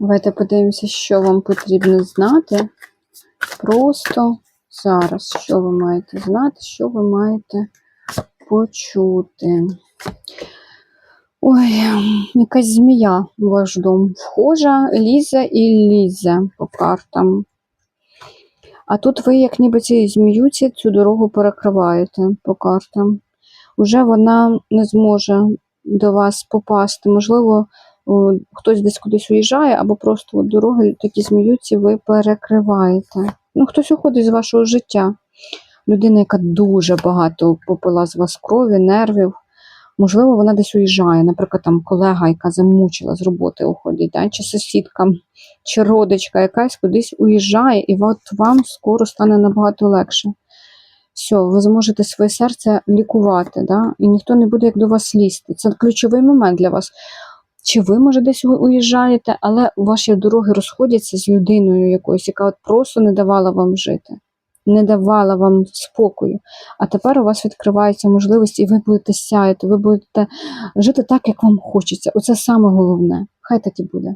Давайте подивимося, що вам потрібно знати. Просто зараз, що ви маєте знати, що ви маєте почути. Ой, якась змія у ваш дом вхожа, лізе і лізе по картам. А тут ви, як ніби цією зміюці, цю дорогу перекриваєте по картам. Уже вона не зможе до вас попасти. Можливо, хтось десь кудись уїжджає, або просто дороги такі зміюці ви перекриваєте. Ну, хтось уходить з вашого життя. Людина, яка дуже багато попила з вас крові, нервів. Можливо, вона десь уїжджає, наприклад, там колега, яка замучила з роботи уходить, да? чи сусідка, чи родичка якась кудись уїжджає, і от вам скоро стане набагато легше. Все, ви зможете своє серце лікувати, да? і ніхто не буде як до вас лізти. Це ключовий момент для вас. Чи ви, може, десь уїжджаєте, але ваші дороги розходяться з людиною якоюсь, яка от просто не давала вам жити, не давала вам спокою. А тепер у вас відкривається можливість, і ви будете сяяти, ви будете жити так, як вам хочеться. Оце саме головне. Хай так і буде.